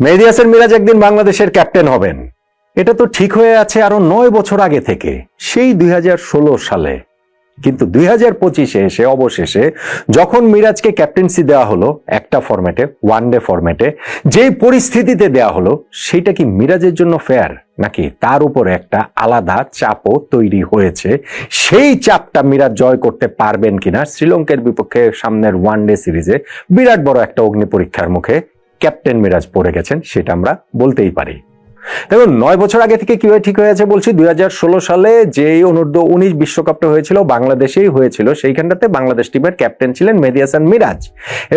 মেহেদি হাসান মিরাজ একদিন বাংলাদেশের ক্যাপ্টেন হবেন। এটা তো ঠিক হয়ে আছে আরও নয় বছর আগে থেকে, সেই দুই হাজার ষোলো সালে। কিন্তু দুই হাজার পঁচিশে এসে, অবশেষে যখন মিরাজকে ক্যাপ্টেন্সি দেওয়া হলো, একটা ফরম্যাটে ওয়ান ডে ফরম্যাটে, যেই পরিস্থিতিতে দেওয়া হলো সেটা কি মিরাজের জন্য ফেয়ার নাকি তার উপরে একটা আলাদা চাপও তৈরি হয়েছে? সেই চাপটা মিরাজ জয় করতে পারবেন কিনা, শ্রীলঙ্কার বিপক্ষে সামনের ওয়ান ডে সিরিজে বিরাট বড় একটা অগ্নি পরীক্ষার মুখে ক্যাপ্টেন মিরাজ পড়ে গেছেন সেটা আমরা বলতেই পারি। দেখুন, নয় বছর আগে থেকে কীভাবে ঠিক হয়েছে বলছি, দুই হাজার ষোলো সালে যে অনূর্ধ্ব উনিশ বিশ্বকাপটা হয়েছিল, বাংলাদেশেই হয়েছিল। সেইখানটাতে বাংলাদেশ টিমের ক্যাপ্টেন ছিলেন মেহেদি হাসান মিরাজ।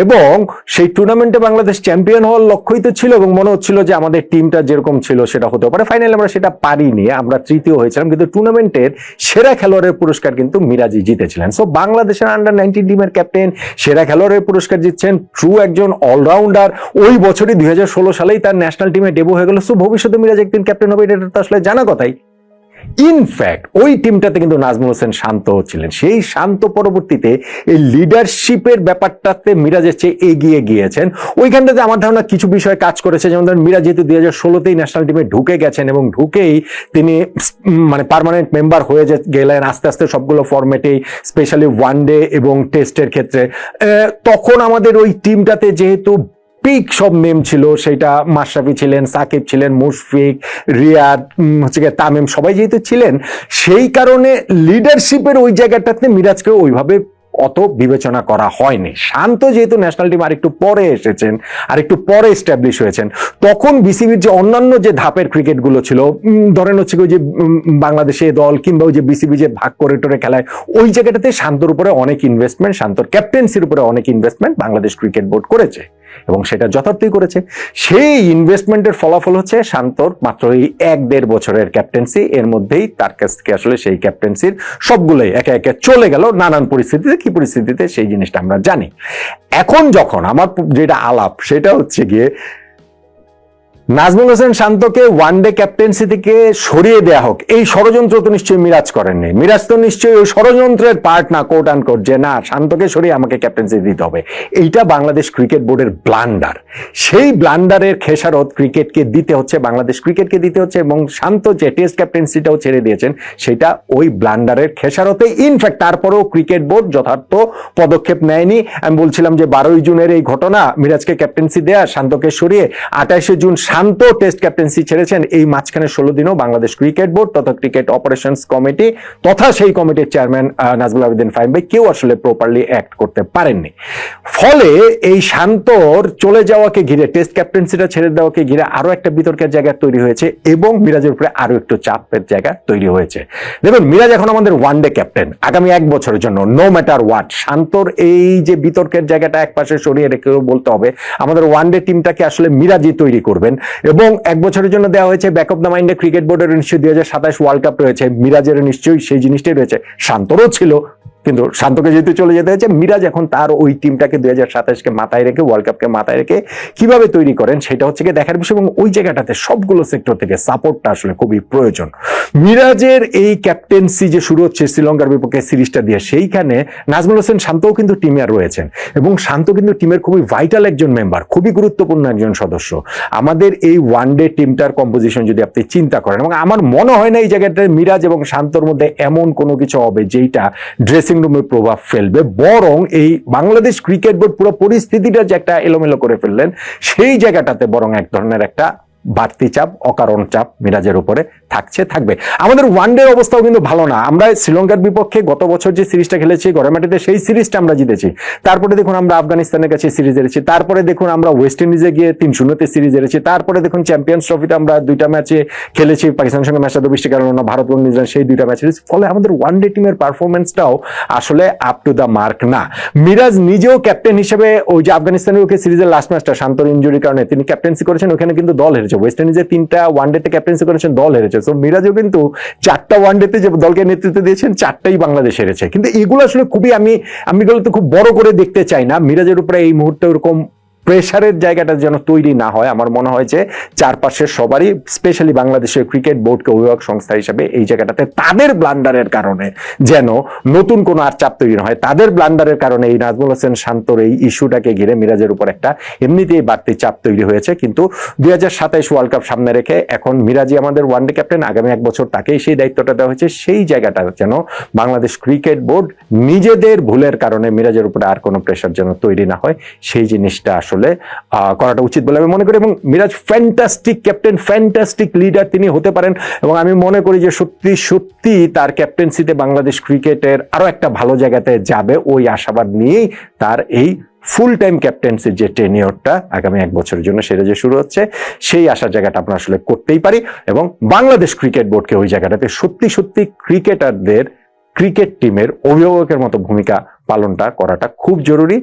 এবং সেই টুর্নামেন্টে বাংলাদেশ চ্যাম্পিয়ন হওয়ার লক্ষ্যই তো ছিল এবং মনে হচ্ছিল যে আমাদের টিমটা যেরকম ছিল সেটা হতে পারে। ফাইনালি আমরা সেটা পারিনি, আমরা তৃতীয় হয়েছিলাম, কিন্তু টুর্নামেন্টের সেরা খেলোয়াড়ের পুরস্কার কিন্তু মিরাজই জিতেছিলেন। সো বাংলাদেশের আন্ডার নাইনটিন টিমের ক্যাপ্টেন, সেরা খেলোয়াড়ের পুরস্কার জিতছেন ট্রু একজন অলরাউন্ডার ওই বছরই দুই হাজার ষোলো সালেই তার ন্যাশনাল টিমে ডেবু হয়ে গেল। সো ভবিষ্যতে মিরাজ একদিন ক্যাপ্টেন হবে এটা তো আসলে জানা কথাই। ইনফ্যাক্ট ওই টিমটাতে কিন্তু নাজমুল হোসেন শান্ত ছিলেন। সেই শান্ত পরবর্তীতে এই লিডারশিপের ব্যাপারটাতে মিরাজের চেয়ে এগিয়ে গিয়েছেন। ওইখানটাতে আমার ধারণা কিছু বিষয় কাজ করেছে। যেমন ধরেন, মিরাজ যেহেতু দুই হাজার ষোলোতেই ন্যাশনাল টিমে ঢুকে গেছেন এবং ঢুকেই তিনি মানে পার্মানেন্ট মেম্বার হয়ে যে গেলেন, আস্তে আস্তে সবগুলো ফরম্যাটেই স্পেশালি ওয়ান ডে এবং টেস্টের ক্ষেত্রে। তখন আমাদের ওই টিমটাতে যেহেতু পিক সব মেম ছিল সেটা মাশরাফি ছিলেন, সাকিব ছিলেন, মুশফিক, রিয়াদ হচ্ছে গিয়ে তামিম, সবাই যেহেতু ছিলেন, সেই কারণে লিডারশিপের ওই জায়গাটাতে মিরাজকে ওইভাবে অত বিবেচনা করা হয়নি। শান্ত যেহেতু ন্যাশনাল টিম আরেকটু পরে এসেছেন, আরেকটু পরে এস্টাবলিশ হয়েছেন, তখন বিসিবির যে অন্যান্য যে ধাপের ক্রিকেটগুলো ছিল ধরেন হচ্ছে ওই যে বাংলাদেশে দল কিংবা ওই যে বিসিবি যে ভাগ করে টোরে খেলায়, ওই জায়গাটাতে শান্তর উপরে অনেক ইনভেস্টমেন্ট শান্তর ক্যাপ্টেন্সির উপরে অনেক ইনভেস্টমেন্ট বাংলাদেশ ক্রিকেট বোর্ড করেছে। এবং সেটা যথার্থই করেছে। সেই ইনভেস্টমেন্টের ফলাফল হচ্ছে শান্তর মাত্র এই এক দেড় বছরের ক্যাপ্টেন্সি এর মধ্যেই তার কাছ থেকে আসলে সেই ক্যাপ্টেন্সির সবগুলোই একে একে চলে গেল নানান পরিস্থিতিতে। কি পরিস্থিতিতে? সেই জিনিসটা আমরা জানি। এখন যখন আমার যেটা আলাপ, সেটা হচ্ছে গিয়ে নাজমুল হোসেন শান্তকে ওয়ান ডে ক্যাপ্টেন্সি থেকে সরিয়ে দেয়া হোক, এই ষড়যন্ত্র তো নিশ্চয়ই মিরাজ করেননি। মিরাজ তো নিশ্চয়ই ওই ষড়যন্ত্রের পার্ট না কোট আন কোট যে না, শান্তকে সরিয়ে আমাকে ক্যাপ্টেন্সি দিতে হবে। এইটা বাংলাদেশ ক্রিকেট বোর্ডের ব্লান্ডার সেই ব্লান্ডারের খেসারত ক্রিকেটকে দিতে হচ্ছে, বাংলাদেশ ক্রিকেটকে দিতে হচ্ছে, এবং শান্ত যে টেস্ট ক্যাপ্টেন্সিটাও ছেড়ে দিয়েছেন, সেটা ওই ব্লান্ডারের খেসারতে। ইনফ্যাক্ট তারপরেও ক্রিকেট বোর্ড যথার্থ পদক্ষেপ নেয়নি। আমি বলছিলাম যে বারোই জুনের এই ঘটনা, মিরাজকে ক্যাপ্টেন্সি দেয়া, শান্তকে সরিয়ে আঠাশে জুন শান্ত টেস্ট ক্যাপ্টেন্সি ছেড়েছেন এই মাঝখানে ষোলো দিনও বাংলাদেশ ক্রিকেট বোর্ড তথা ক্রিকেট অপারেশনস কমিটি তথা সেই কমিটির চেয়ারম্যান নাজমুল আবেদিন ফাইম ভাই কেউ আসলে প্রপারলি অ্যাক্ট করতে পারেননি। ফলে এই শান্তর চলে যাওয়াকে ঘিরে টেস্ট ক্যাপ্টেন্সিটা ছেড়ে দেওয়াকে ঘিরে আরও একটা বিতর্কের জায়গা তৈরি হয়েছে এবং মিরাজের উপরে আরও একটু চাপের জায়গা তৈরি হয়েছে। দেখুন, মিরাজ এখন আমাদের ওয়ান ডে ক্যাপ্টেন আগামী এক বছরের জন্য নো ম্যাটার হোয়াট শান্তর এই যে বিতর্কের জায়গাটা এক পাশে সরিয়ে রেখে বলতে হবে, আমাদের ওয়ান ডে টিমটাকে আসলে মিরাজই তৈরি করবেন। এবং এক বছরের জন্য দেওয়া হয়েছে ব্যাক অফ দ্য মাইন্ডে ক্রিকেট বোর্ডের নিশ্চয়ই দুই হাজার সাতাশ ওয়ার্ল্ড কাপ রয়েছে। মিরাজের নিশ্চয়ই সেই জিনিসটাই রয়েছে। শান্তরও ছিল, কিন্তু শান্তকে যেহেতু চলে যেতে হয়েছে, মিরাজ এখন তার ওই টিমটাকে দুই হাজার সাতাশকে মাথায় রেখে ওয়ার্ল্ড কাপকে মাথায় রেখে কীভাবে তৈরি করেন, সেটা হচ্ছে গিয়ে দেখার বিষয় এবং ওই জায়গাটাতে সবগুলো সেক্টর থেকে সাপোর্টটা আসলে খুবই প্রয়োজন। মিরাজের এই ক্যাপ্টেন্সি যে শুরু হচ্ছে শ্রীলঙ্কার বিপক্ষে সিরিজটা দিয়ে, সেইখানে নাজমুল হোসেন শান্তও কিন্তু টিমে রয়েছেন। এবং শান্ত কিন্তু টিমের খুবই ভাইটাল একজন মেম্বার খুবই গুরুত্বপূর্ণ একজন সদস্য। আমাদের এই ওয়ান ডে টিমটার কম্পোজিশন যদি আপনি চিন্তা করেন, এবং আমার মনে হয় না এই জায়গাটায় মিরাজ এবং শান্তর মধ্যে এমন কোনো কিছু হবে যেটা ড্রেসিং রুমে প্রভাব ফেলবে। বরং এই বাংলাদেশ ক্রিকেট বোর্ড পুরো পরিস্থিতিটা যে একটা এলোমেলো করে ফেললেন, সেই জায়গাটাতে বরং এক ধরনের একটা বাড়তি চাপ, অকারণ চাপ মিরাজের উপরে থাকছে, থাকবে। আমাদের ওয়ান ডে অবস্থাও কিন্তু ভালো না। আমরা শ্রীলঙ্কার বিপক্ষে গত বছর যে সিরিজটা খেলেছি ঘরের মাটিতে সেই সিরিজটা আমরা জিতেছি। তারপরে দেখুন আমরা আফগানিস্তানের কাছে সিরিজ হেরেছি। তারপরে দেখুন আমরা ওয়েস্ট ইন্ডিজে গিয়ে তিন শূন্যতে সিরিজ হেরেছি। তারপরে দেখুন চ্যাম্পিয়ন্স ট্রফিতে আমরা দুইটা ম্যাচে খেলেছি পাকিস্তানের সঙ্গে ম্যাচটা তো বৃষ্টি কারণ ভারত এবং নিউজিল্যান্ড সেই দুইটা ম্যাচ হেরেছি। ফলে আমাদের ওয়ান ডে টিমের পারফরমেন্সটাও আসলে আপ টু দ্য মার্ক না। মিরাজ নিজেও ক্যাপ্টেন হিসেবে ওই যে আফগানিস্তানের ওকে সিরিজের লাস্ট ম্যাচটা শান্তর ইঞ্জুরির কারণে তিনি ক্যাপ্টেন্সি করেছেন, ওখানে কিন্তু দল হেরেছে। ওয়েস্ট ইন্ডিজের তিনটা ওয়ান ডেতে ক্যাপ্টেন্সি করেছেন, দল হেরেছে। তো মিরাজও কিন্তু চারটা ওয়ান ডেতে যে দলকে নেতৃত্ব দিয়েছেন, চারটাই বাংলাদেশ হেরেছে। কিন্তু এগুলো আসলে খুবই আমি আমি এগুলো তো খুব বড় করে দেখতে চাই না। মিরাজের উপরে এই মুহূর্তে ওরকম প্রেসারের জায়গাটা যেন তৈরি না হয়। আমার মনে হয় যে চারপাশের সবারই, স্পেশালি বাংলাদেশের ক্রিকেট বোর্ডকে অভিভাবক সংস্থা হিসেবে এই জায়গাটাতে তাদের ব্লান্ডারের কারণে যেন নতুন কোনো আর চাপ তৈরি হয়। তাদের ব্লান্ডারের কারণে এই নাজমুল হোসেন শান্তর এই ইস্যুটাকে ঘিরে মিরাজের উপর একটা এমনিতেই বাড়তি চাপ তৈরি হয়েছে। কিন্তু দুই হাজার সাতাইশ ওয়ার্ল্ড কাপ সামনে রেখে এখন মিরাজি আমাদের ওয়ানডে ক্যাপ্টেন। আগামী এক বছর তাকেই সেই দায়িত্বটা দেওয়া হয়েছে। সেই জায়গাটা যেন বাংলাদেশ ক্রিকেট বোর্ড নিজেদের ভুলের কারণে মিরাজের উপরে আর কোনো প্রেশার যেন তৈরি না হয়। সেই জিনিসটা আসলে আহ, করাটা উচিত বলে আমি মনে করি এবং Miraz fantastic captain fantastic leader তিনি হতে পারেন এবং আমি মনে করি যে সত্যি সত্যি তার ক্যাপ্টেন্সিতে বাংলাদেশ ক্রিকেটের আরও একটা ভালো জায়গাতে যাবে। ওই আশাবাদ নিয়েই তার এই ফুল টাইম ক্যাপ্টেন্সির যে টেনিয়রটা আগামী এক বছরের জন্য সেটা যে শুরু হচ্ছে সেই আশার জায়গাটা আমরা আসলে করতেই পারি এবং বাংলাদেশ ক্রিকেট বোর্ডকে ওই জায়গাটাতে সত্যি সত্যি ক্রিকেটারদের ক্রিকেট টিমের অভিভাবকের মতো ভূমিকা পালনটা করাটা খুব জরুরি।